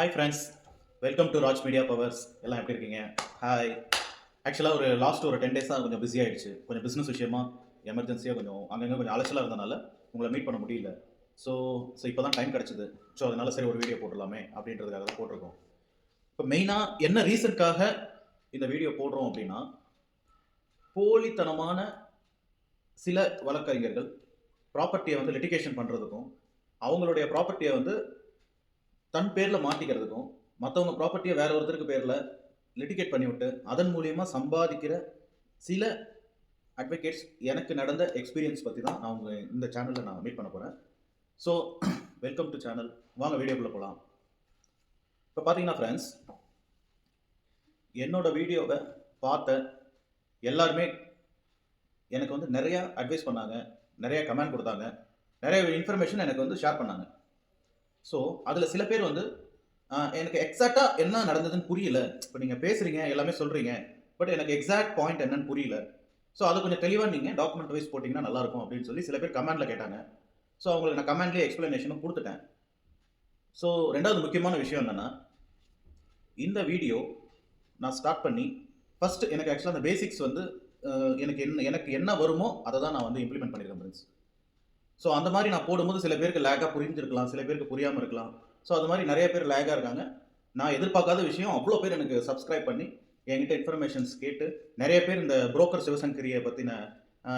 Hi friends welcome to Raj media powers எல்லாம் எப்படி இருக்கீங்க? ஹாய் ஆக்சுவலாக ஒரு லாஸ்ட் ஒரு டென் டேஸாக கொஞ்சம் பிஸி ஆகிடுச்சு கொஞ்சம் பிஸ்னஸ் விஷயமா எமர்ஜென்சியாக கொஞ்சம் அங்கங்கே கொஞ்சம் அலைச்சலாக இருந்தனால உங்களை மீட் பண்ண முடியல. ஸோ ஸோ இப்போ தான் டைம் கிடச்சிது. ஸோ அதனால சரி ஒரு வீடியோ போட்டுடலாமே அப்படின்றதுக்காக தான் போட்டிருக்கோம். இப்போ மெயினாக என்ன ரீசனுக்காக இந்த வீடியோ போடுறோம் அப்படின்னா போலித்தனமான சில வழக்கறிஞர்கள் ப்ராப்பர்ட்டியை வந்து லிட்டிகேஷன் பண்ணுறதுக்கும் அவங்களுடைய ப்ராப்பர்ட்டியை வந்து தன் பேரில் மாட்டிக்கிறதுக்கும் மற்றவங்க ப்ராப்பர்ட்டியை வேற ஒருத்தருக்கு பேரில் லிட்டிகேட் பண்ணிவிட்டு அதன் மூலியமாக சம்பாதிக்கிற சில அட்வொகேட்ஸ் எனக்கு நடந்த எக்ஸ்பீரியன்ஸ் பற்றி தான் நான் உங்கள் இந்த சேனலில் நான் மீட் பண்ண போகிறேன் ஸோ வெல்கம் டு சேனல் வாங்க வீடியோக்குள்ளே போகலாம் இப்போ பார்த்தீங்கன்னா ஃப்ரெண்ட்ஸ் என்னோடய வீடியோவை பார்த்த எல்லாருமே எனக்கு வந்து நிறையா அட்வைஸ் பண்ணாங்க நிறையா கமெண்ட் கொடுத்தாங்க நிறைய இன்ஃபர்மேஷன் எனக்கு வந்து ஷேர் பண்ணாங்க. ஸோ அதில் சில பேர் வந்து எனக்கு எக்ஸாக்டாக என்ன நடந்ததுன்னு புரியல. இப்போ நீங்கள் பேசுகிறீங்க எல்லாமே சொல்கிறீங்க பட் எனக்கு எக்ஸாக்ட் பாயிண்ட் என்னன்னு புரியல. ஸோ அதை கொஞ்சம் தெளிவாக நீங்கள் டாக்குமெண்ட் வைஸ் போட்டிங்கன்னா நல்லாயிருக்கும் அப்படின்னு சொல்லி சில பேர் கமெண்டில் கேட்டாங்க. ஸோ அவங்களுக்கு நான் கமெண்ட்லேயே எக்ஸ்ப்ளனேஷனும் கொடுத்துட்டேன். ஸோ ரெண்டாவது முக்கியமான விஷயம் என்னென்னா இந்த வீடியோ நான் ஸ்டார்ட் பண்ணி ஃபஸ்ட்டு எனக்கு ஆக்சுவலாக அந்த பேசிக்ஸ் வந்து எனக்கு என்ன எனக்கு என்ன வருமோ அதை தான் நான் வந்து இம்ப்ளிமெண்ட் பண்ணியிருக்கேன் ஃப்ரெண்ட்ஸ் ஸோ அந்த மாதிரி நான் போடும்போது சில பேருக்கு லேக்காக புரிஞ்சிருக்கலாம் சில பேருக்கு புரியாமல் இருக்கலாம். ஸோ அது மாதிரி நிறைய பேர் லேக்காக இருக்காங்க. நான் எதிர்பார்க்காத விஷயம் அவ்வளோ பேர் எனக்கு சப்ஸ்கிரைப் பண்ணி என்கிட்ட இன்ஃபர்மேஷன்ஸ் கேட்டு நிறைய பேர் இந்த புரோக்கர் சிவசங்கரியை பற்றின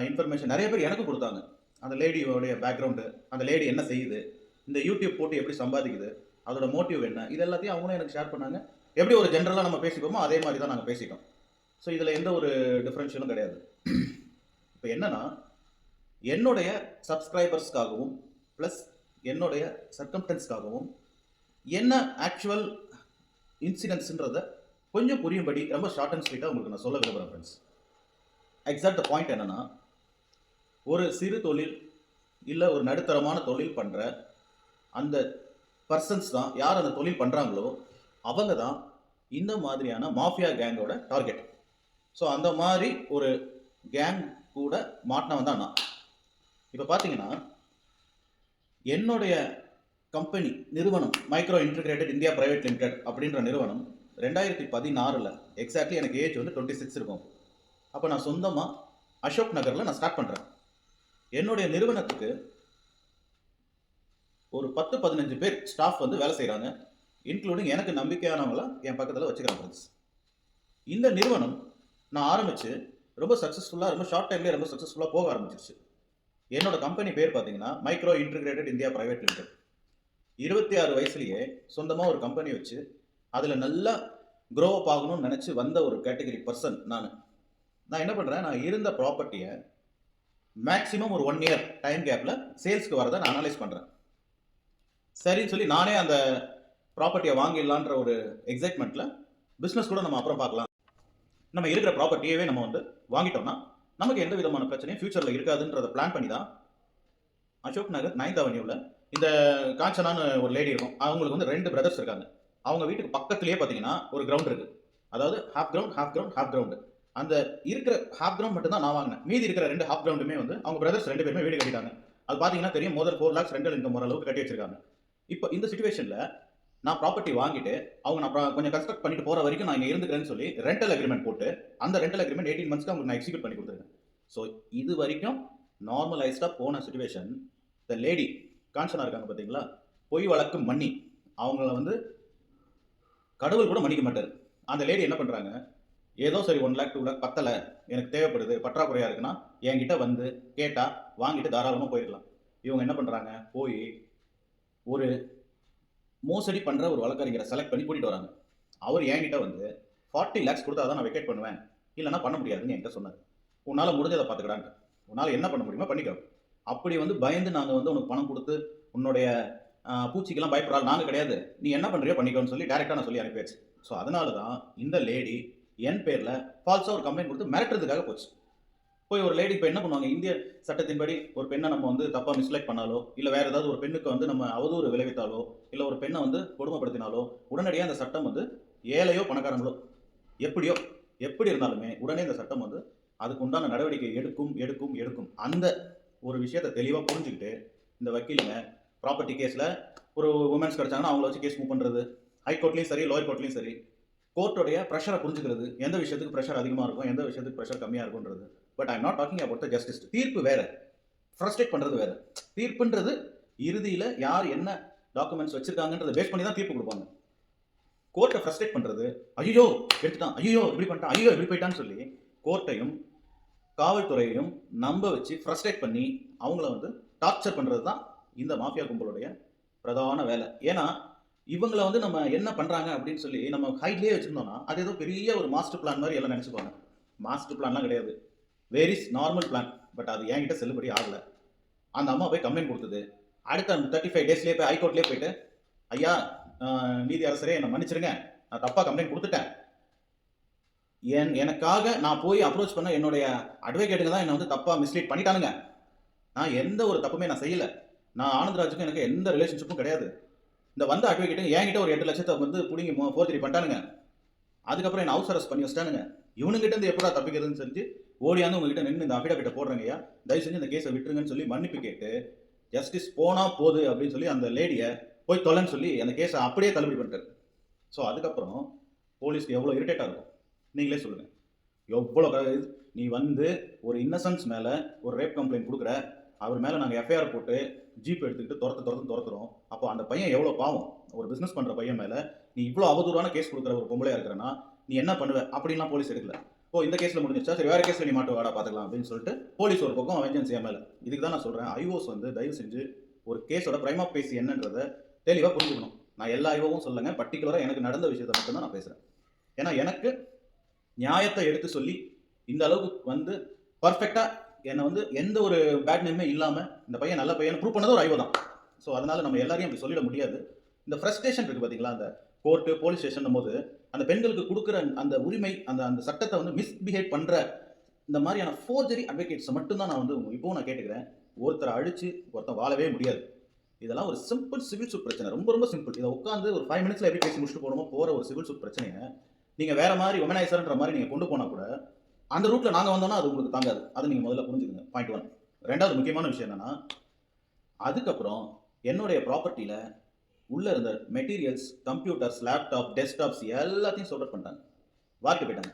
இன்ஃபர்மேஷன் நிறைய பேர் எனக்கு கொடுத்தாங்க. அந்த லேடியோடைய பேக்ரவுண்டு அந்த லேடி என்ன செய்யுது இந்த யூடியூப் போட்டு எப்படி சம்பாதிக்குது அதோட மோட்டிவ் என்ன இது எல்லாத்தையும் அவங்களும் எனக்கு ஷேர் பண்ணாங்க. எப்படி ஒரு ஜென்ரலாக நம்ம பேசிப்போமோ அதே மாதிரி தான் நாங்கள் பேசிட்டோம். ஸோ இதில் எந்த ஒரு டிஃப்ரென்ஷியலும் கிடையாது. இப்போ என்னன்னா என்னுடைய சப்ஸ்கிரைபர்ஸ்க்காகவும் ப்ளஸ் என்னுடைய சர்க்கம்டன்ஸ்க்காகவும் என்ன ஆக்சுவல் இன்சிடென்ட்ஸுன்றத கொஞ்சம் புரியும்படி ரொம்ப ஷார்ட் அண்ட் ஸ்வீட்டாக உங்களுக்கு நான் சொல்ல விரும்புகிறேன் ஃப்ரெண்ட்ஸ் எக்ஸாக்ட் பாயிண்ட் என்னன்னா ஒரு சிறு தொழில் இல்லை ஒரு நடுத்தரமான தொழில் பண்ணுற அந்த பர்சன்ஸ் தான் யார் அந்த தொழில் பண்ணுறாங்களோ அவங்க தான் இந்த மாதிரியான மாஃபியா கேங்கோட டார்கெட் ஸோ அந்த மாதிரி ஒரு கேங் கூட மாட்டினவன் தான் நான். இப்போ பார்த்தீங்கன்னா என்னுடைய கம்பெனி நிறுவனம் micro integrated India private limited அப்படின்ற நிறுவனம் ரெண்டாயிரத்தி பதினாறில் எக்ஸாக்ட்லி எனக்கு ஏஜ் வந்து டுவெண்ட்டி சிக்ஸ் இருக்கும். அப்போ நான் சொந்தமாக அசோக் நகரில் நான் ஸ்டார்ட் பண்ணுறேன் என்னுடைய நிறுவனத்துக்கு ஒரு பத்து பதினஞ்சு பேர் ஸ்டாஃப் வந்து வேலை செய்கிறாங்க இன்க்ளூடிங் எனக்கு நம்பிக்கையானவங்கள என் பக்கத்தில் வச்சுக்கிறேன் ஃப்ரெண்ட்ஸ் இந்த நிறுவனம் நான் ஆரம்பித்து ரொம்ப சக்ஸஸ்ஃபுல்லாக ரொம்ப ஷார்ட் டைம்லேயே ரொம்ப சக்ஸஸ்ஃபுல்லாக போக ஆரம்பிச்சிருச்சு. என்னோட கம்பெனி பேர் பார்த்தீங்கன்னா micro integrated India private limited இருபத்தி ஆறு வயசுலேயே சொந்தமாக ஒரு கம்பெனி வச்சு அதில் நல்லா க்ரோ அப் ஆகணும்னு நினச்சி வந்த ஒரு கேட்டகரி பர்சன் நான். நான் என்ன பண்ணுறேன் நான் இருந்த ப்ராப்பர்ட்டியை மேக்ஸிமம் ஒரு ஒன் இயர் டைம் கேப்பில் சேல்ஸ்க்கு வரதை நான் அனலைஸ் பண்ணுறேன் சரின்னு சொல்லி நானே அந்த ப்ராப்பர்ட்டியை வாங்கிடலான்ற ஒரு எக்ஸைட்மெண்ட்டில் பிஸ்னஸ் கூட நம்ம அப்புறம் பார்க்கலாம். நம்ம இருக்கிற ப்ராப்பர்ட்டியவே நம்ம வந்து வாங்கிட்டோம்னா நமக்கு எந்த விதமான பிரச்சனையும் ஃபியூச்சரில் இருக்காதுன்றத பிளான் பண்ணி தான் அசோக் நகர் நைன்த் அவென்யூவில் இந்த காஞ்சனான்னு ஒரு லேடி இருக்கும். அவங்களுக்கு வந்து ரெண்டு பிரதர்ஸ் இருக்காங்க. அவங்க வீட்டுக்கு பக்கத்துலேயே பார்த்தீங்கன்னா ஒரு கிரவுண்ட் இருக்குது அதாவது half ground half ground half ground அந்த இருக்கிற ஹாஃப் கிரவுண்ட் மட்டும் தான் நான் வாங்கினேன். மீதி இருக்கிற ரெண்டு ஹாஃப் கிரவுண்டுமே வந்து அவங்க பிரதர்ஸ் ரெண்டு பேருமே வீடு கட்டிட்டாங்க. அது பார்த்தீங்கன்னா தெரியும் மோதல் ஃபோர் லேக்ஸ் ரெண்டல் இன்கம் வர அளவுக்கு கட்டி வச்சிருக்காங்க. இப்போ இந்த சுச்சுவேஷனில் நான் ப்ராப்பர்ட்டி வாங்கிட்டு அவங்க நான் கொஞ்சம் கன்ஸ்ட்ரக்ட் பண்ணிட்டு போகிற வரைக்கும் நான் இங்கே இருந்துக்கிறேன்னு சொல்லி ரெண்டல் அக்ரிமெண்ட் போட்டு அந்த ரெண்டல் அக்ரிமெண்ட் எயிட்டீன் மந்த்ஸ்க்கு அவங்களுக்கு நான் எக்ஸிக்யூட் பண்ணி கொடுத்துருக்கேன். ஸோ இது வரைக்கும் நார்மலைஸ்டாக போன சுச்சுவேஷன் த லேடி கான்சனாக இருக்காங்க பார்த்தீங்களா? பொய் வழக்கு மன்னி அவங்கள வந்து கடவுள் கூட மன்னிக்க மாட்டார். அந்த லேடி என்ன பண்ணுறாங்க ஏதோ சரி ஒன் லேக் டூ லேக் பத்தலை எனக்கு தேவைப்படுது பற்றாக்குறையாக இருக்குன்னா என்கிட்ட வந்து கேட்டால் வாங்கிட்டு தாராளமாக போயிடலாம் இவங்க என்ன பண்ணுறாங்க போய் ஒரு மோசடி பண்ணுற ஒரு வழக்கறிஞரை செலக்ட் பண்ணி கூட்டிகிட்டு வராங்க. அவர் என்கிட்ட வந்து ஃபார்ட்டி லேக்ஸ் கொடுத்தா தான் நான் வெக்கேட் பண்ணுவேன். இல்லைன்னா பண்ண முடியாதுன்னு என்கிட்ட சொன்னார். உன்னால் முடிஞ்சதை பார்த்துக்கடான்ட்டு. உன்னால் என்ன பண்ண முடியுமோ பண்ணிக்கோ. அப்படி வந்து பயந்து நாங்கள் வந்து உனக்கு பணம் கொடுத்து உன்னுடைய பூச்சிக்கெல்லாம் பயப்படாது நாங்கள் கிடையாது. நீ என்ன பண்ணுறியோ பண்ணிக்கோன்னு சொல்லி டேரெக்டாக நான் சொல்லி அனுப்பியாச்சு. ஸோ அதனால தான் இந்த லேடி என் பேரில் ஃபால்ஸாக ஒரு கம்ப்ளைண்ட் கொடுத்து மிரட்டுறதுக்காக போச்சு. போய் ஒரு லேடி இப்போ என்ன பண்ணுவாங்க? இந்திய சட்டத்தின்படி ஒரு பெண்ணை நம்ம வந்து தப்பாக மிஸ்லைட் பண்ணாலோ இல்லை வேறு ஏதாவது ஒரு பெண்ணுக்கு வந்து நம்ம அவதூறு விளைவித்தாலோ இல்லை ஒரு பெண்ணை வந்து கொடுமைப்படுத்தினாலோ உடனடியாக அந்த சட்டம் வந்து ஏழையோ பணக்காரங்களோ எப்படியோ எப்படி இருந்தாலுமே உடனே இந்த சட்டம் வந்து அதுக்கு உண்டான நடவடிக்கை எடுக்கும் எடுக்கும் எடுக்கும். அந்த ஒரு விஷயத்தை தெளிவாக புரிஞ்சுக்கிட்டு இந்த வக்கீலுங்க ப்ராப்பர்ட்டி கேஸில் ஒரு உமன்ஸ் கிடச்சாங்கன்னா அவங்கள வச்சு கேஸ் மூவ் பண்ணுறது ஹைகோர்ட்லேயும் சரி லோயர் கோர்ட்லேயும் சரி. கோர்ட்டுடைய ப்ரெஷரை புரிஞ்சுக்கிறது. எந்த விஷயத்துக்கு ப்ரெஷர் அதிகமாக இருக்கும்? எந்த விஷயத்துக்கு ப்ரெஷர் கம்மியாக இருக்கும்ன்றது. But I'm not talking about the justice தீர்ப்பு வேற. ஃப்ரஸ்ட்ரேட் பண்ணுறது வேற. தீர்ப்புன்றது இறுதியில் யார் என்ன டாக்குமெண்ட்ஸ் வச்சிருக்காங்கன்றதை பேஸ் பண்ணி தான் தீர்ப்பு கொடுப்பாங்க. கோர்ட்டை ஃப்ரஸ்ட்ரேட் பண்ணுறது ஐயோ எடுத்துட்டான் ஐயோ இப்படி பண்ணிட்டான் ஐயோ இப்படி போயிட்டான்னு சொல்லி கோர்ட்டையும் காவல்துறையையும் நம்ப வச்சு ஃப்ரஸ்ட்ரேட் பண்ணி அவங்கள வந்து டார்ச்சர் பண்ணுறது தான் இந்த மாஃபியா கும்பலுடைய பிரதான வேலை. ஏன்னா இவங்களை வந்து நம்ம என்ன பண்ணுறாங்க அப்படின்னு சொல்லி நம்ம ஹைட்லேயே வச்சுருந்தோம்னா அது ஏதோ பெரிய ஒரு மாஸ்டர் பிளான் மாதிரி எல்லாம் நினச்சிப்பாங்க. மாஸ்டர் பிளான்லாம் கிடையாது. வெரிஸ் நார்மல் பிளான் பட் அது என்கிட்ட செல்லுபடி ஆகலை. அந்த அம்மா போய் கம்ப்ளைண்ட் கொடுத்தது. அடுத்த தேர்ட்டி ஃபைவ் டேஸ்லேயே போய் ஹைகோர்ட்லேயே போயிட்டு ஐயா நீதி அரசரே என்னை மன்னிச்சிருங்க. நான் தப்பாக கம்ப்ளைண்ட் கொடுத்துட்டேன். என் எனக்காக நான் போய் அப்ரோச் பண்ண என்னுடைய அட்வொகேட்டுங்க தான் என்னை வந்து தப்பாக மிஸ்லீட் பண்ணிட்டானுங்க. நான் எந்த ஒரு தப்புமே நான் செய்யலை. நான் ஆனந்தராஜுக்கும் எனக்கு எந்த ரிலேஷன்ஷிப்பும் கிடையாது. இந்த வந்த அட்வொகேட்டுங்க என்கிட்ட ஒரு எட்டு லட்சத்தை வந்து பிடிங்கி த்ரீ பண்ணிட்டானுங்க. அதுக்கப்புறம் என்ன ஹவுஸ் அரெஸ்ட் பண்ணி வச்சிட்டானுங்க. இவனுங்கிட்ட இருந்து எப்படா தப்பிக்கிறதுன்னு சொல்லி ஓடியாந்து உங்ககிட்ட நின்று இந்த அஃபிடவிட்டை போடுறேங்க ஐயா. தயவு செஞ்சு இந்த கேஸை விட்டுருங்கன்னு சொல்லி மன்னிப்பு கேட்டு ஜஸ்டிஸ் போனா போது அப்படின்னு சொல்லி அந்த லேடியை போய் தொலைன்னு சொல்லி அந்த கேஸை அப்படியே தள்ளுபடி பண்ணிட்டாரு. ஸோ அதுக்கப்புறம் போலீஸ்க்கு எவ்வளோ இரிட்டேட்டாக இருக்கும்? நீங்களே சொல்லுங்கள் எவ்வளோ நீ வந்து ஒரு இன்னசென்ஸ் மேலே ஒரு ரேப் கம்ப்ளைண்ட் கொடுக்குற அவர் மேலே நாங்கள் எஃப்ஐஆர் போட்டு ஜீப் எடுத்துக்கிட்டு துரத்து துரத்து துரத்துறோம். அப்போ அந்த பையன் எவ்வளோ பாவம்? ஒரு பிஸ்னஸ் பண்ணுற பையன் மேலே நீ இவ்வளோ அவதூறான கேஸ் கொடுக்குற ஒரு பொம்பளையாக இருக்கிறனா நீ என்ன பண்ணுவ? அப்படின்லாம் போலீஸ் எடுக்கல. ஓ இந்த கேஸில் முடிஞ்சிச்சா சரி வேற கேஸில் நீ மாட்டு வாடா பார்த்துக்கலாம் அப்படின்னு சொல்லிட்டு போலீஸ் ஒரு பக்கம் வெஞ்சன்ஸ் என் மேலே இதுக்கு தான் நான் சொல்கிறேன் ஐஓஸ் வந்து தயவு செஞ்சு ஒரு கேஸோட பிரைமா பேசி என்னன்றதை தெளிவாக புரிஞ்சுக்கணும். நான் எல்லா ஐஓவும் சொல்லுங்க. பர்டிகுலராக எனக்கு நடந்த விஷயத்தை மட்டும்தான் நான் பேசுகிறேன் ஏன்னா எனக்கு நியாயத்தை எடுத்து சொல்லி இந்த அளவுக்கு வந்து பர்ஃபெக்டாக என்னை வந்து எந்த ஒரு பேட் நேமே இல்லாமல் இந்த பையன் நல்ல பையன் ப்ரூவ் பண்ணது ஒரு ஐஓ தான். ஸோ அதனால நம்ம எல்லாரையும் அப்படி சொல்லிட முடியாது. இந்த ஃப்ரஸ்ட்ரேஷன் இருக்குது பார்த்தீங்களா அந்த கோர்ட்டு போலீஸ் ஸ்டேஷன் போது அந்த பெண்களுக்கு கொடுக்குற அந்த உரிமை அந்த அந்த சட்டத்தை வந்து மிஸ்பிஹேவ் பண்ணுற இந்த மாதிரியான ஃபோர்ஜரி அட்வொகேட்ஸை மட்டும்தான் நான் வந்து இப்போவும் நான் கேட்டுக்கிறேன். ஒருத்தரை அழிச்சு ஒருத்தன் வாழவே முடியாது. இதெல்லாம் ஒரு சிம்பிள் சிவில் சூட் பிரச்சனை. ரொம்ப ரொம்ப சிம்பிள் இதை உட்காந்து ஒரு ஃபைவ் மினிட்ஸில் எப்படி பேசி முடிச்சுட்டு போகணுமோ போகிற ஒரு சிவில் சூட் பிரச்சனையை நீங்கள் வேறு மாதிரி ஒமனைசர்ன்ற மாதிரி நீங்கள் கொண்டு போனால் கூட அந்த ரூட்டில் நாங்கள் வந்தோம்னா அது உங்களுக்கு தாங்காது. அதை நீங்கள் முதல்ல புரிஞ்சுக்கங்க. பாயிண்ட் ஒன் ரெண்டாவது முக்கியமான விஷயம் என்னன்னா அதுக்கப்புறம் என்னுடைய ப்ராப்பர்ட்டியில் உள்ளே இருந்த மெட்டீரியல்ஸ் கம்ப்யூட்டர்ஸ் லேப்டாப் டெஸ்க்டாப்ஸ் எல்லாத்தையும் சொல்லிட்டு பண்ணிட்டாங்க. வாரிட்டு போயிட்டாங்க.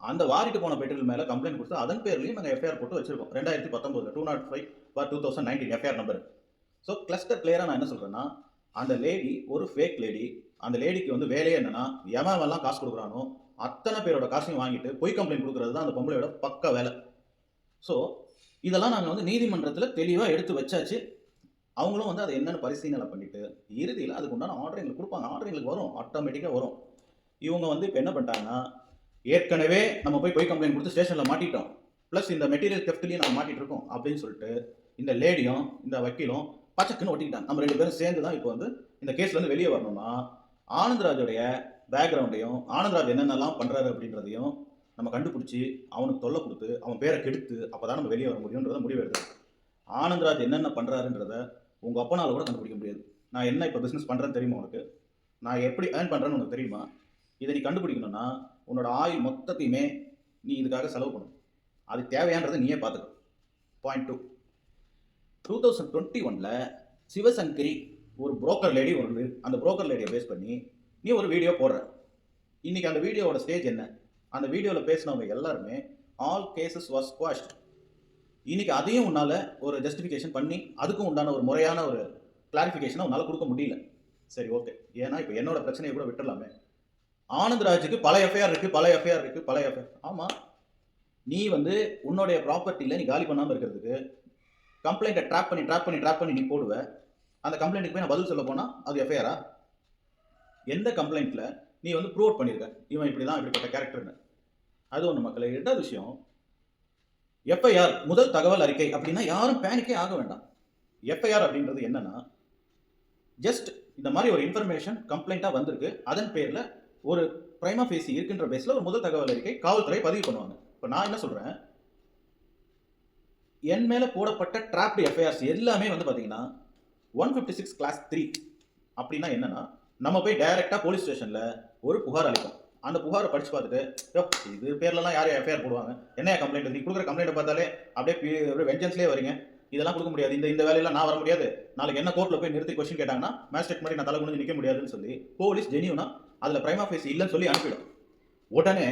அந்த வாரிட்டு போன பெட்ரோல் மேலே கம்ப்ளைண்ட் கொடுத்து அதன் பேர்லையும் நாங்கள் எஃப்ஐஆர் போட்டு வச்சிருக்கோம். ரெண்டாயிரத்தி பத்தொம்பதுல two nought five bar two thousand nineteen FIR number so cluster கிளியராக நான் என்ன சொல்கிறேன்னா அந்த லேடி ஒரு ஃபேக் லேடி அந்த லேடிக்கு வந்து வேலையே என்னன்னா எவன் காசு கொடுக்குறானோ அத்தனை பேரோட காசையும் வாங்கிட்டு பொய் கம்ப்ளைண்ட் கொடுக்குறது தான் அந்த பொம்பளையோட பக்க வேலை. ஸோ இதெல்லாம் நாங்கள் வந்து நீதிமன்றத்தில் தெளிவாக எடுத்து வச்சாச்சு. அவங்களும் வந்து அதை என்னென்னு பரிசீலனை பண்ணிவிட்டு இறுதியில் அதுக்கு உண்டான ஆர்டர் எங்களுக்கு கொடுப்பாங்க. ஆர்டர் எங்களுக்கு வரும். ஆட்டோமேட்டிக்காக வரும். இவங்க வந்து இப்போ என்ன பண்ணிட்டாங்கன்னா ஏற்கனவே நம்ம போய் போய் கம்ப்ளைண்ட் கொடுத்து ஸ்டேஷனில் மாட்டிட்டோம். ப்ளஸ் இந்த மெட்டீரியல் தெஃப்ட்லேயும் நம்ம மாட்டிட்டு இருக்கோம் அப்படின்னு சொல்லிட்டு இந்த லேடியும் இந்த வக்கீலும் பச்சக்குன்னு ஒட்டிக்கிட்டாங்க. நம்ம ரெண்டு பேரும் சேர்ந்து தான் இப்போ வந்து இந்த கேஸ்லேருந்து வெளியே வரணும்னா ஆனந்தராஜோடைய பேக்ரவுண்டையும் ஆனந்தராஜ் என்னென்னலாம் பண்ணுறாரு அப்படின்றதையும் நம்ம கண்டுபிடிச்சி அவனுக்கு தொல்லை கொடுத்து அவன் பேரை கெடுத்து அப்போ தான் நம்ம வெளியே வர முடியுன்றத முடிவு எடுத்து ஆனந்தராஜ் என்னென்ன பண்ணுறாருன்றத உங்கள் அப்பனால் கூட கண்டுபிடிக்க முடியாது. நான் என்ன இப்போ பிஸ்னஸ் பண்ணுறேன்னு தெரியுமா உனக்கு? நான் எப்படி ஏர்ன் பண்ணுறேன்னு உனக்கு தெரியுமா? இதை நீ கண்டுபிடிக்கணும்னா உன்னோட ஆயுள் மொத்தத்தையுமே நீ இதுக்காக செலவு பண்ணணும். அது தேவையான்றதை நீயே பார்த்துக்க point two two thousand twenty ஒனில் சிவசங்கரி ஒரு புரோக்கர் லேடி ஒன்று அந்த புரோக்கர் லேடியை பேஸ் பண்ணி நீ ஒரு வீடியோ போடுற. இன்றைக்கி அந்த வீடியோவோட ஸ்டேஜ் என்ன? அந்த வீடியோவில் பேசினவங்க எல்லாருமே ஆல் கேசஸ் வாஸ் குவாஷ்ட் இன்னைக்கு அதையும் உன்னால் ஒரு ஜஸ்டிஃபிகேஷன் பண்ணி அதுக்கும் உண்டான ஒரு முறையான ஒரு கிளாரிஃபிகேஷனை உன்னால் கொடுக்க முடியல. சரி ஓகே ஏன்னா இப்போ என்னோட பிரச்சனையை கூட விட்டுடலாமே ஆனந்த்ராஜுக்கு பல எஃப்ஐஆர் இருக்குது பல எஃப்ஐஆர் இருக்குது பல எஃப்ஐஆர் ஆமாம் நீ வந்து உன்னுடைய ப்ராப்பர்ட்டியில் நீ காலி பண்ணாமல் இருக்கிறதுக்கு கம்ப்ளைண்ட்டை ட்ராப் பண்ணி ட்ராப் பண்ணி ட்ராப் பண்ணி நீ போடுவ. அந்த கம்ப்ளைண்ட்டுக்கு போய் நான் பதில் சொல்ல போனால் அது எஃப்ஐஆரா எந்த கம்ப்ளைண்ட்டில் நீ வந்து ப்ரூவ் பண்ணியிருக்க இவன் இப்படி தான் இப்படிப்பட்ட கேரக்டர்னு அது ஒன்று மக்களை. ரெண்டாவது விஷயம் எஃப்ஐஆர் முதல் தகவல் அறிக்கை அப்படின்னா யாரும் பேனிக்கே ஆக வேண்டாம். எஃப்ஐஆர் அப்படின்றது என்னன்னா ஜஸ்ட் இந்த மாதிரி ஒரு இன்ஃபர்மேஷன் கம்ப்ளைண்ட்டாக வந்திருக்கு. அதன் பேரில் ஒரு பிரைமா ஃபேசி இருக்கின்ற பேஸில் ஒரு முதல் தகவல் அறிக்கை காவல்துறை பதிவு பண்ணுவாங்க. இப்போ நான் என்ன சொல்கிறேன் என் மேலே போடப்பட்ட ட்ராப்டு எஃப்ஐஆர்ஸ் எல்லாமே வந்து பார்த்தீங்கன்னா one fifty six clause three அப்படின்னா என்னன்னா நம்ம போய் டைரெக்டாக போலீஸ் ஸ்டேஷனில் ஒரு புகார் அளிப்போம். அந்த புகாரை படித்து பார்த்துட்டு யோ இது பேர்லலாம் யார் எஃப்ஐஆர் போடுவாங்க? என்ன கம்ப்ளைண்ட் நீ கொடுக்குற கம்ப்ளைண்ட் பார்த்தாலே அப்படியே பி- அப்படியே வெஞ்சன்ஸ்லேயே வரீங்க இதெல்லாம் கொடுக்க முடியாது. இந்த இந்த வேலையெல்லாம் நான் வர முடியாது. நாளைக்கு என்ன கோர்ட்டில் போய் நிறுத்தி கொஸ்டின் கேட்டாங்கன்னா மேஜிஸ்ட்ரேட் மாதிரி நான் தலை குனிஞ்சு நிற்க முடியாதுன்னு சொல்லி போலீஸ் ஜெனியூனா அதில் பிரைம் ஃபேஸ் இல்லைன்னு சொல்லி அனுப்பிடும். உடனே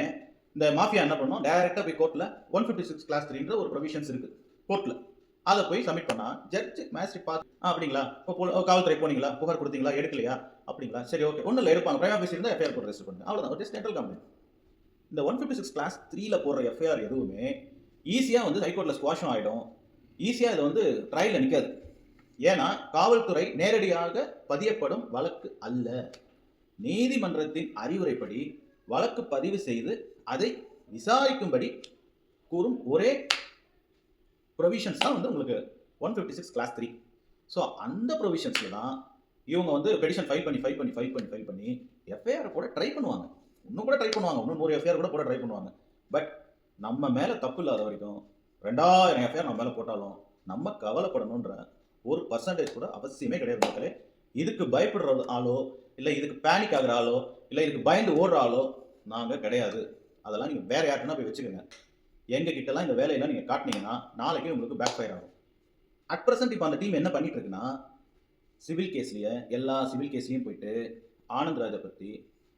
இந்த மாஃபியா என்ன பண்ணும்? டைரெக்டாக போய் கோர்ட்டில் ஒன் ஃபிஃப்டி சிக்ஸ் கிளாஸ் த்ரீன்ற ஒரு ப்ரொவிஷன்ஸ் இருக்குது கோர்ட்டில் அதை போய் சப்மிட் பண்ணால் ஜட்ஜ் மேஜிஸ்ட்ரேட் பார்த்து அப்படிங்களா? இப்போ காவல்துறை போனீங்களா? புகார் கொடுத்தீங்களா? எடுக்கலையா? அப்படிங்களா? சரி ஓகே ஒன்றும் இல்லை எடுப்பாங்க. பிரைமா ஃபேஸ் இருந்தால் எஃப்ஐஆர் போட்டு ரெஜிஸ்டர் பண்ணுங்க. அவ்வளோதான் ஒரு சென்ட்ரல் கம்பெனி இந்த ஒன் ஃபிஃப்டி சிக்ஸ் கிளாஸ் த்ரீல போடுற எஃப்ஐஆர் எதுவுமே ஈஸியாக வந்து ஹைகோர்ட்டில் ஸ்குவாஷும் ஆகிடும் ஈஸியாக இது வந்து ட்ரையலில் நிற்காது ஏன்னா காவல்துறை நேரடியாக பதியப்படும் வழக்கு அல்ல. நீதிமன்றத்தின் அறிவுரைப்படி வழக்கு பதிவு செய்து அதை விசாரிக்கும்படி கூறும் ஒரே ப்ரொவிஷன்ஸ் தான் வந்து உங்களுக்கு one fifty six clause three so அந்த ப்ரொவிஷன்ஸில் தான் இவங்க வந்து பெடிஷன் ஃபைல் பண்ணி ஃபைல் பண்ணி ஃபைல் பண்ணி ஃபைல் பண்ணி எஃப்ஐஆர் போட ட்ரை பண்ணுவாங்க. இன்னும் கூட ட்ரை பண்ணுவாங்க. இன்னும் நூறு எஃப்ஐஆர் கூட போட ட்ரை பண்ணுவாங்க. பட் நம்ம மேலே தப்பு இல்லாத வரைக்கும் ரெண்டாயிரம் எஃப்ஐஆர் நம்ம மேலே போட்டாலும் நம்ம கவலைப்படணுன்ற ஒரு பர்சன்டேஜ் கூட அவசியமே கிடையாது மக்களே. இதுக்கு பயப்படுற ஆளோ இல்லை இதுக்கு பேனிக் ஆகிற ஆளோ இல்லை இதுக்கு பயந்து ஓடுற ஆளோ நாங்கள் கிடையாது. அதெல்லாம் நீங்கள் வேற யாருக்குன்னா போய் வச்சுக்கோங்க. எங்கள் கிட்டலாம் இந்த வேலையெல்லாம் நீங்கள் காட்டினீங்கன்னா நாளைக்கு உங்களுக்கு பேக் ஃபயர் ஆகும். அட் ப்ரெசென்ட் இப்போ அந்த டீம் என்ன பண்ணிட்டு இருக்குன்னா சிவில் கேஸ்லேயே எல்லா சிவில் கேஸ்லேயும் போயிட்டு ஆனந்த் ராஜை பற்றி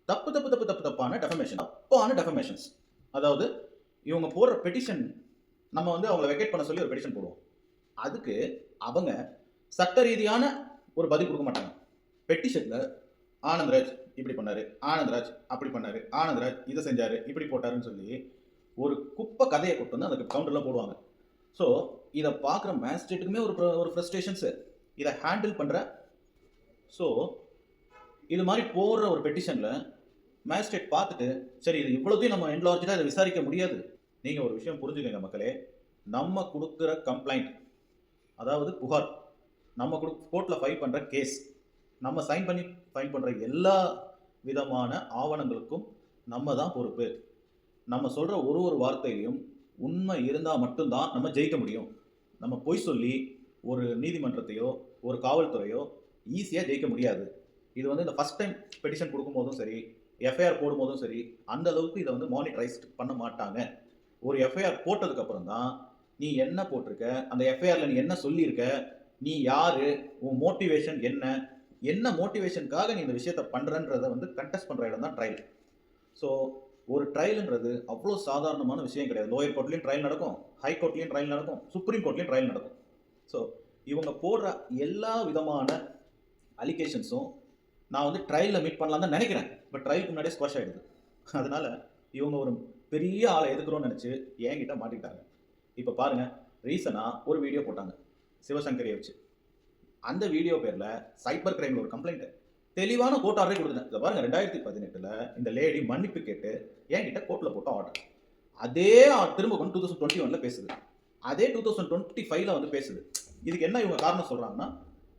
தப்பு தப்பு தப்பு தப்பு தப்பான டெஃபமேஷன் தப்பான டெஃபமேஷன்ஸ் அதாவது இவங்க போடுற பெட்டிஷன் நம்ம வந்து அவங்கள வெக்கேட் பண்ண சொல்லி ஒரு பெட்டிஷன் போடுவோம். அதுக்கு அவங்க சட்ட ரீதியான ஒரு பதில் கொடுக்க மாட்டாங்க. பெட்டிஷனில் ஆனந்த்ராஜ் இப்படி பண்ணாரு ஆனந்த்ராஜ் அப்படி பண்ணாரு ஆனந்த்ராஜ் இதை செஞ்சாரு இப்படி போட்டாருன்னு சொல்லி ஒரு குப்பை கதையை கொண்டு வந்து அதுக்கு கவுண்டரில் போடுவாங்க. ஸோ இதை பார்க்குற மேஜிஸ்ட்ரேட்டுக்குமே ஒரு ஒரு ஃப்ரஸ்ட்ரேஷன்ஸு இதை ஹேண்டில் பண்ணுற ஸோ இது மாதிரி போடுற ஒரு பெட்டிஷனில் மேஜிஸ்ட்ரேட் பார்த்துட்டு சரி இது இவ்வளோத்தையும் நம்ம என்லார்ஜாக இதை விசாரிக்க முடியாது. நீங்கள் ஒரு விஷயம் புரிஞ்சுக்கங்க மக்களே. நம்ம கொடுக்குற கம்ப்ளைண்ட் அதாவது புகார் நம்ம கொடு கோர்ட்டில் ஃபைல் பண்ணுற கேஸ் நம்ம சைன் பண்ணி ஃபைல் பண்ணுற எல்லா விதமான ஆவணங்களுக்கும் நம்ம தான் பொறுப்பு. நம்ம சொல்கிற ஒரு ஒரு வார்த்தையிலையும் உண்மை இருந்தால் மட்டும்தான் நம்ம ஜெயிக்க முடியும். நம்ம பொய் சொல்லி ஒரு நீதிமன்றத்தையோ ஒரு காவல்துறையோ ஈஸியாக ஜெயிக்க முடியாது. இது வந்து இந்த ஃபஸ்ட் டைம் பெட்டிஷன் கொடுக்கும்போதும் சரி எஃப்ஐஆர் போடும்போதும் சரி அந்த அளவுக்கு இதை வந்து மானிட்டரைஸ் பண்ண மாட்டாங்க. ஒரு எஃப்ஐஆர் போட்டதுக்கப்புறம் தான் நீ என்ன போட்டிருக்க அந்த எஃப்ஐஆரில் நீ என்ன சொல்லியிருக்க நீ யார் உன் மோட்டிவேஷன் என்ன என்ன மோட்டிவேஷனுக்காக நீ இந்த விஷயத்த பண்றன்றத வந்து கண்டெஸ்ட் பண்ணுற இடம் தான் ட்ரையல் ஸோ ஒரு ட்ரையல்ன்றது அவ்வளோ சாதாரணமான விஷயம் கிடையாது. லோயர் கோர்ட்லேயும் ட்ரையல் நடக்கும் ஹை கோர்ட்லேயும் ட்ரையல் நடக்கும் சுப்ரீம் கோர்ட்லேயும் ட்ரையல் நடக்கும். ஸோ இவங்க போடுற எல்லா விதமான அலிகேஷன்ஸும் நான் வந்து ட்ரையலில் மீட் பண்ணலாம் தான் நினைக்கிறேன். பட் ட்ரையலுக்கு முன்னாடியே ஸ்குவாஷ் ஆகிடுது அதனால இவங்க ஒரு பெரிய ஆளை எதுக்குறோன்னு நினச்சி என்கிட்ட மாட்டிக்கிட்டாங்க. இப்போ பாருங்க ரீசனாக ஒரு வீடியோ போட்டாங்க சிவசங்கரியை வச்சு. அந்த வீடியோ பேரில் சைபர் கிரைமில் ஒரு கம்ப்ளைண்ட்டு தெளிவான கோர்ட் ஆர்டரே கொடுத்தேன் இதை பாருங்கள் ரெண்டாயிரத்தி பதினெட்டில் இந்த லேடி மன்னிப்பு கேட்டு என்கிட்ட கோர்ட்டில் போட்ட ஆர்டர் அதே திரும்ப கொண்டு டூ தௌசண்ட் டுவெண்ட்டி ஒனில் பேசுது. அதே டூ தௌசண்ட் டுவெண்ட்டி ஃபைவ்ல வந்து பேசுது. இதுக்கு என்ன இவங்க காரணம் சொல்கிறாங்கன்னா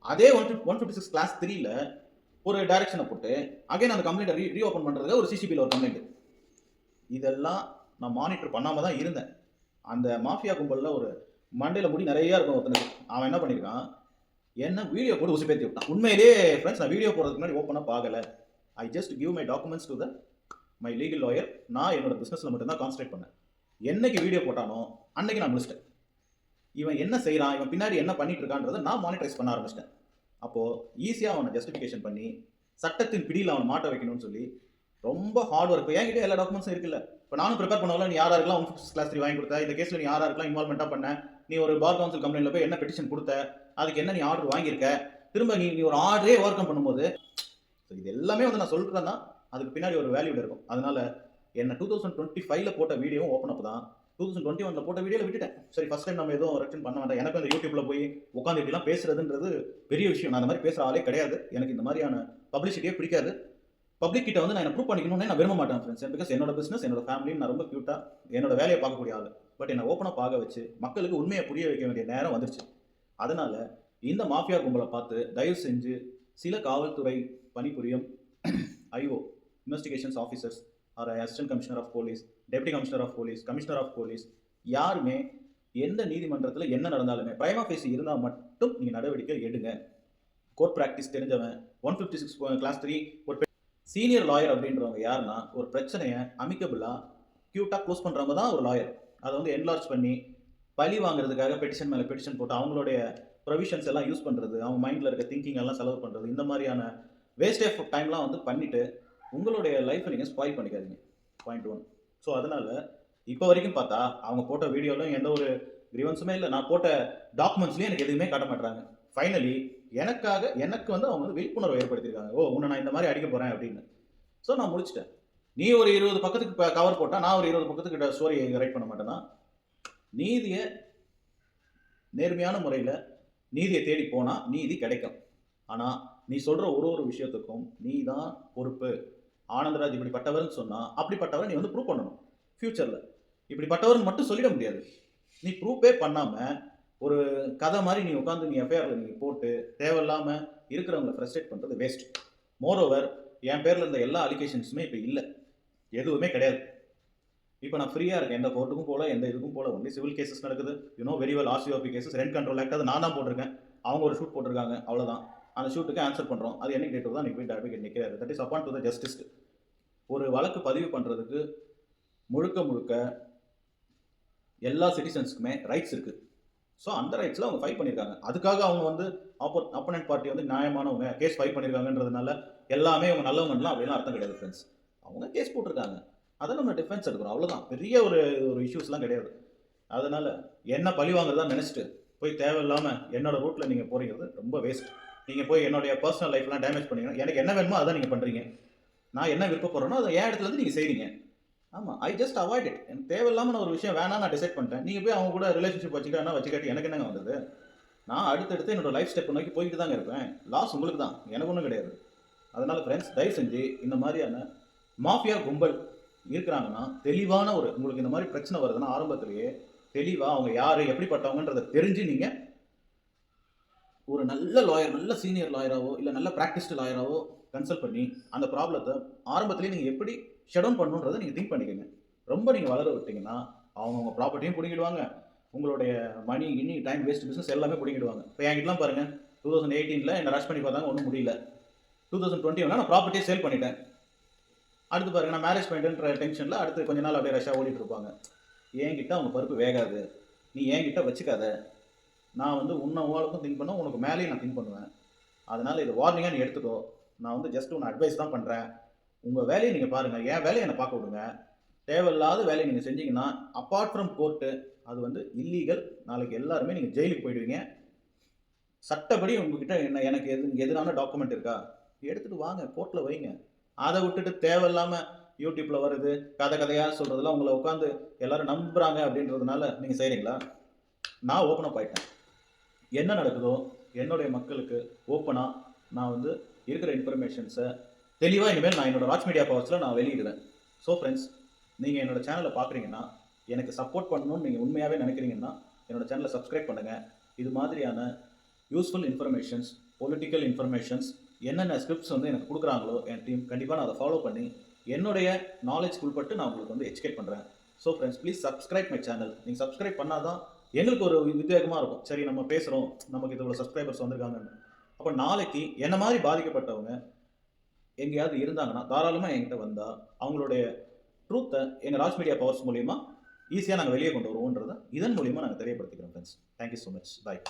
அதே one one fifty six clause த்ரீல ஒரு டைரக்ஷனை போட்டு அகைன் அந்த கம்ப்ளைண்ட்டை ரீ ரீஓப்பன் பண்ணுறதுக்கு ஒரு சிசிபியில் ஒரு கம்ப்ளைண்ட் இதெல்லாம் நான் மானிட்டர் பண்ணாமல் தான் இருந்தேன். அந்த மாஃபியா கும்பலில் ஒரு மண்டையில் முடி நிறையா இருக்கும் ஒருத்தனுக்கு. அவன் என்ன பண்ணியிருக்கான் என்ன வீடியோ போட்டு உசு விட்டான். உண்மையிலேயே ஃப்ரெண்ட்ஸ் நான் வீடியோ போடுறதுக்கு முன்னாடி ஓப்பனாக பார்க்கல I just give my documents to the my legal lawyer நான் என்னோட பிஸ்னஸில் மட்டும்தான் கான்சன்ட்ரேட் பண்ணேன். என்னைக்கு வீடியோ போட்டானோ அன்னைக்கு நான் முடிச்சிட்டேன். இவன் என்ன செய்கிறான் இவன் பின்னாடி என்ன பண்ணிட்டு இருக்கான்றதை நான் மானிட்டரைஸ் பண்ண ஆரம்பிச்சிட்டேன். அப்போது ஈஸியாக அவனை ஜஸ்டிஃபிகேஷன் பண்ணி சட்டத்தின் பிடியில் அவனை மாட்ட வைக்கணும்னு சொல்லி ரொம்ப ஹார்ட் ஒர்க் என்கிட்ட எல்லா டாக்குமெண்ட்ஸும் இருக்குல்ல. இப்போ நானும் ப்ரிப்பேர் பண்ணவங்கள நீ யார் இருக்கலாம் ஃபிஃப்த் கிளாஸ் த்ரீ வாங்கி கொடுத்த? இந்த கேஸில் நீ யார் இருக்கலாம் இன்வால்மெண்ட்டாக பண்ண? நீ ஒரு பார் கவுன்சில் கம்பெனியில் போய் என்ன பெட்டிஷன் கொடுத்த? அதுக்கு என்ன நீ ஆர்டர் வாங்கியிருக்க? திரும்ப நீ நீ ஒரு ஆர்டரே ஓவர் கம் பண்ணும்போது ஸோ இது எல்லாமே வந்து நான் சொல்கிறேன் தான் அதுக்கு பின்னாடி ஒரு வேல்யூ இருக்கும். அதனால என்ன டூ தௌசண்ட் டுவெண்ட்டி ஃபைவ்ல போட்ட வீடியோவும் ஓப்பன் அப் தான். டூ தௌசண்ட் டுவெண்ட்டி ஒன்ல போட்ட வீடியோவில் விட்டுட்டேன். சரி ஃபர்ஸ்ட் டைம் நம்ம எதுவும் ரெக்ஷன் பண்ண வேண்டாம். எனக்கு அந்த யூடியூப்ல போய் உட்காந்து இப்படிலாம் பேசுறதுன்றது பெரிய விஷயம். நான் அந்த மாதிரி பேசுற ஆளே கிடையாது. எனக்கு இந்த மாதிரியான பப்ளிசிட்டியே பிடிக்காது. பப்ளிக் கிட்ட வந்து நான் ப்ரூவ் பண்ணிக்கணும்னு நான் விரும்ப மாட்டேன் ஃப்ரெண்ட்ஸ் பிகாஸ் என்னோட பிசினஸ் என்னோட ஃபேமிலி நான் ரொம்ப க்யூட்டாக என்னோட வேலையை பார்க்கக்கூடிய ஆள். பட் என்னை ஓப்பனாக பார்க்க வச்சு மக்களுக்கு உண்மையை புரிய வைக்க வேண்டிய நேரம் வந்துருச்சு. அதனால இந்த மாஃபியா கும்பலை பார்த்து தயவு செஞ்சு சில காவல்துறை பணிபுரியும் IO investigations officers or assistant commissioner of police deputy commissioner of police commissioner of police யாருமே எந்த நீதிமன்றத்தில் என்ன நடந்தாலுமே பிரைமா ஃபேஸ் இருந்தால் மட்டும் நீங்கள் நடவடிக்கை எடுங்க. கோர்ட் ப்ராக்டிஸ் தெரிஞ்சவன் one fifty six clause three ஒரு சீனியர் லாயர் அப்படின்றவங்க யாருன்னா ஒரு பிரச்சனையை அமிக்கபிளாக க்யூட்டாக க்ளோஸ் பண்ணுறவங்க தான் ஒரு லாயர் அதை வந்து என்லார்ஜ் பண்ணி பழி வாங்குறதுக்காக பெட்டிஷன் மேலே பெட்டிஷன் போட்டு அவங்களுடைய ப்ரொவிஷன்ஸ் எல்லாம் யூஸ் பண்ணுறது அவங்க மைண்டில் இருக்க திங்கிங் எல்லாம் செலவு பண்ணுறது இந்த மாதிரியான வேஸ்ட் ஆஃப் டைம்லாம் வந்து பண்ணிவிட்டு உங்களுடைய லைஃப்பை நீங்கள் ஸ்பாயில் பண்ணிக்காதீங்க. பாயிண்ட் ஒன் ஸோ அதனால் இப்போ வரைக்கும் பார்த்தா அவங்க போட்ட வீடியோலையும் எந்த ஒரு கிரீவன்ஸுமே இல்லை. நான் போட்ட டாக்குமெண்ட்ஸ்லேயும் எனக்கு எதுவுமே காட்ட மாட்டாங்க ஃபைனலி எனக்காக எனக்கு வந்து அவங்க வந்து விழிப்புணர்வு ஏற்படுத்தியிருக்காங்க. ஓ உன்னை நான் இந்த மாதிரி அடிக்க போகிறேன் அப்படின்னு. ஸோ நான் முடிச்சிட்டேன். நீ ஒரு இருபது பக்கத்துக்கு கவர் போட்டால் நான் ஒரு இருபது பக்கத்துக்கு ஸ்டோரி ரைட் பண்ண மாட்டேன்னா நீதியை நேர்மையான முறையில் நீதியை தேடி போனால் நீதி கிடைக்கும். ஆனால் நீ சொல்கிற ஒரு ஒரு விஷயத்துக்கும் நீ தான் பொறுப்பு. ஆனந்தராஜ் இப்படிப்பட்டவர்னு சொன்னால் அப்படிப்பட்டவரை நீ வந்து ப்ரூவ் பண்ணணும். ஃப்யூச்சரில் இப்படிப்பட்டவர்னு மட்டும் சொல்லிட முடியாது. நீ ப்ரூஃபே பண்ணாமல் ஒரு கதை மாதிரி நீ உட்காந்து நீ எஃப்ஐஆரில் நீ போட்டு தேவையில்லாமல் இருக்கிறவங்களை ஃப்ரஸ்ட்ரேட் பண்ணுறது வேஸ்ட் மோரோவர் என் பேரில் இருந்த எல்லா அலிகேஷன்ஸுமே இப்போ இல்லை. எதுவுமே கிடையாது. இப்போ நான் ஃப்ரீயாக இருக்கேன். எந்த கோர்ட்டுக்கும் போகல எந்த இதுக்கும் போல. ஒன்லி சிவில் கேசஸ் நடக்குது. You know very well RCOP cases rent control act அது நான் தான் போட்டிருக்கேன். அவங்க ஒரு ஷூட் போட்டிருக்காங்க. அவ்வளோதான் அந்த ஷூட்டுக்கு ஆன்சர் பண்ணுறோம் அது என்ன டேட்டு தான் நீங்கள் போய் அட்வொகேட் நிற்கிறாரு that is upon to the justice ஒரு வழக்கு பதிவு பண்ணுறதுக்கு முழுக்க முழுக்க எல்லா சிட்டிசன்ஸுக்குமே ரைட்ஸ் இருக்குது ஸோ அந்த ரைட்ஸில் அவங்க ஃபைட் பண்ணியிருக்காங்க அதுக்காக அவங்க வந்து ஆப்போ அப்பனண்ட் பார்ட்டி வந்து நியாயமானவங்க கேஸ் ஃபைட் பண்ணியிருக்காங்கன்றதுனால எல்லாமே அவங்க நல்லவங்கலாம் அப்படிலாம் அர்த்தம் கிடையாது ஃப்ரெண்ட்ஸ் அவங்க கேஸ் போட்டிருக்காங்க. அதை நம்ம டிஃபென்ஸ் எடுக்கிறோம். அவ்வளோதான் பெரிய ஒரு ஒரு இஷ்யூஸ்லாம் கிடையாது. அதனால் என்ன பழி வாங்குறதா நினச்சிட்டு போய் தேவையில்லாமல் என்னோட ரூட்டில் நீங்கள் போகிறீங்கிறது ரொம்ப வேஸ்ட் நீங்கள் போய் என்னுடைய பர்சனல் லைஃப்லாம் டேமேஜ் பண்ணிக்கணும். எனக்கு என்ன வேணுமோ அதான் நீங்கள் பண்ணுறீங்க நான் என்ன விருப்பப்படுறேனோ அதை என் இடத்துல இருந்து நீங்கள் செய்கிறீங்க ஆமாம் ஐ ஜஸ்ட் அவாய்ட் இட் எனக்கு தேவையில்லாமல் நான் ஒரு விஷயம் வேணாம் நான் டிசைட் பண்ணிட்டேன். நீங்கள் போய் அவங்க கூட ரிலேஷன்ஷிப் வச்சுக்கிட்டா வச்சுக்காட்டி எனக்கு என்னங்க வந்தது? நான் அடுத்தடுத்து என்னோட லைஃப் ஸ்டெப் நோக்கி போய்கிட்டு தாங்க இருப்பேன். லாஸ் உங்களுக்கு தான். எனக்கு ஒன்றும் கிடையாது. அதனால் ஃப்ரெண்ட்ஸ் தயவு செஞ்சு இந்த மாதிரியான மாஃபியா கும்பல் இருக்கிறாங்கன்னா தெளிவான ஒரு உங்களுக்கு இந்த மாதிரி பிரச்சனை வருதுன்னா ஆரம்பத்திலேயே தெளிவாக அவங்க யார் எப்படிப்பட்டவங்கன்றதை தெரிஞ்சு நீங்கள் ஒரு நல்ல லாயர் நல்ல சீனியர் லாயராகவோ இல்லை நல்ல ப்ராக்டிஸ்டு லாயராவோ கன்சல்ட் பண்ணி அந்த ப்ராப்ளத்தை ஆரம்பத்துலேயே நீங்கள் எப்படி ஷட் டவுன் நீங்கள் திங்க் பண்ணிக்கோங்க. ரொம்ப நீங்கள் வளர விட்டீங்கன்னா அவங்கவுங்க ப்ராப்பர்ட்டியும் பிடிங்கிடுவாங்க. உங்களுடைய மணி இனி டைம் வேஸ்ட் பிஸ்னஸ் எல்லாமே பிடிங்கிடுவாங்க. இப்போ என்கிட்டலாம் பாருங்கள் டூ தௌசண்ட் எயிட்டீனில் என்ன ரஷ் பண்ணி பார்த்தாங்க ஒன்றும் முடியல. டூ தௌசண்ட் டுவெண்ட்டி நான் ப்ராப்பர்ட்டியை சேல் பண்ணிட்டேன். அடுத்து பாருங்க நான் மேரேஜ் பண்ணிட்டுன்ற டென்ஷனில் அடுத்து கொஞ்ச நாள் அப்படியே ரஷ்ஷாக ஓடிட்டு இருப்பாங்க. என்கிட்ட அவங்க பருப்பு வேகாது. நீ என்கிட்ட வச்சுக்காத. நான் வந்து உன்னை உங்களுக்கும் திங்க் பண்ண உனக்கு மேலேயும் நான் திங்க் பண்ணுவேன். அதனால் இது வார்னிங்காக நீ எடுத்துக்கோ. நான் வந்து ஜஸ்ட் ஒன்று அட்வைஸ் தான் பண்ணுறேன் உங்கள் வேலையை நீங்கள் பாருங்கள் என் வேலையை என்னை பார்க்க விடுங்க. தேவையில்லாத வேலையை நீங்கள் செஞ்சீங்கன்னா அப்பார்ட் ஃப்ரம் கோர்ட்டு அது வந்து இல்லீகல் நாளைக்கு எல்லாருமே நீங்கள் ஜெயிலுக்கு போயிடுவீங்க. சட்டப்படி உங்ககிட்ட என்ன எனக்கு எது எதிரான டாக்குமெண்ட் இருக்கா? எடுத்துகிட்டு வாங்க கோர்ட்டில் வைங்க. அதை விட்டுட்டு தேவையில்லாமல் யூடியூப்பில் வருது கதை கதையாக சொல்கிறதெல்லாம் உங்களை உட்காந்து எல்லோரும் நம்புகிறாங்க அப்படின்றதுனால நீங்கள் செய்கிறீங்களா நான் ஓப்பன் அப் ஆயிட்டேன். என்ன நடக்குதோ என்னுடைய மக்களுக்கு ஓப்பனாக நான் வந்து இருக்கிற இன்ஃபர்மேஷன்ஸை தெளிவாக இனிமேல் நான் என்னோட ராஜ் மீடியா பவர்ஸில் நான் வெளியிடுவேன். ஸோ ஃப்ரெண்ட்ஸ் நீங்கள் என்னோட சேனலை பார்க்குறீங்கன்னா எனக்கு சப்போர்ட் பண்ணணும்னு நீங்கள் உண்மையாகவே நினைக்கிறீங்கன்னா என்னோட சேனலை சப்ஸ்கிரைப் பண்ணுங்கள் இது மாதிரியான யூஸ்ஃபுல் இன்ஃபர்மேஷன்ஸ் பொலிட்டிக்கல் இன்ஃபர்மேஷன்ஸ் என்னென்ன ஸ்கிரிப்ட்ஸ் வந்து எனக்கு கொடுக்குறாங்களோ என் டீம் கண்டிப்பாக நான் அதை ஃபாலோ பண்ணி என்னுடைய நாலேஜ் உள்பட்டு நான் உங்களுக்கு வந்து எஜுகேட் பண்ணுறேன் so friends please subscribe my channel நீங்கள் சப்ஸ்கிரைப் பண்ணால் தான் எங்களுக்கு ஒரு வித்தியாசமாக இருக்கும். சரி நம்ம பேசுகிறோம் நமக்கு இவ்வளோ சப்ஸ்கிரைபர்ஸ் வந்திருக்காங்கன்னு. அப்போ நாளைக்கு என்ன மாதிரி பாதிக்கப்பட்டவங்க எங்கேயாவது இருந்தாங்கன்னா தாராளமாக என்கிட்ட வந்தால் அவங்களுடைய ட்ரூத்தை எங்கள் ராஜ் மீடியா பவர்ஸ் மூலிமா ஈஸியாக நாங்கள் வெளியே கொண்டு வருவோன்றதை இதன் மூலிமா நாங்கள் தெரியப்படுத்திக்கிறோம் friends thank you so much bye